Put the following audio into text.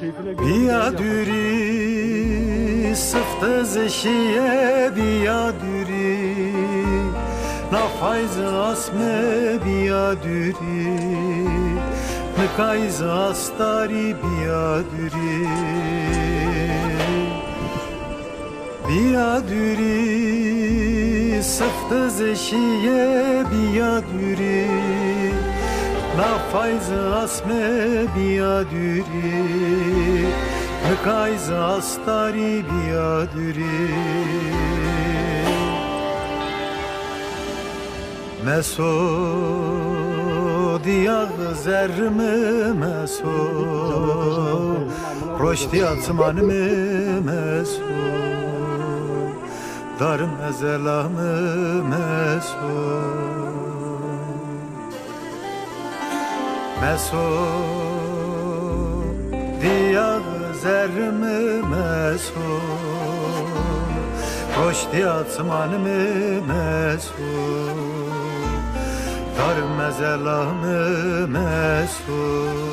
Onun keyfine göre. بیادوری سفت زشیه بیادوری نفایز اسم بیادوری نکایز استاری بیادوری بیادوری سفت زشیه sana fayz asme biyadüri Hekayz astari biyadüri Mesud yağ zermi mesud? Roşti atmanımı mesud? Darım ezelamı mesud? Mesut Diyag zermi mesut Roşdi atmanım mesut Darım ezelamı mesut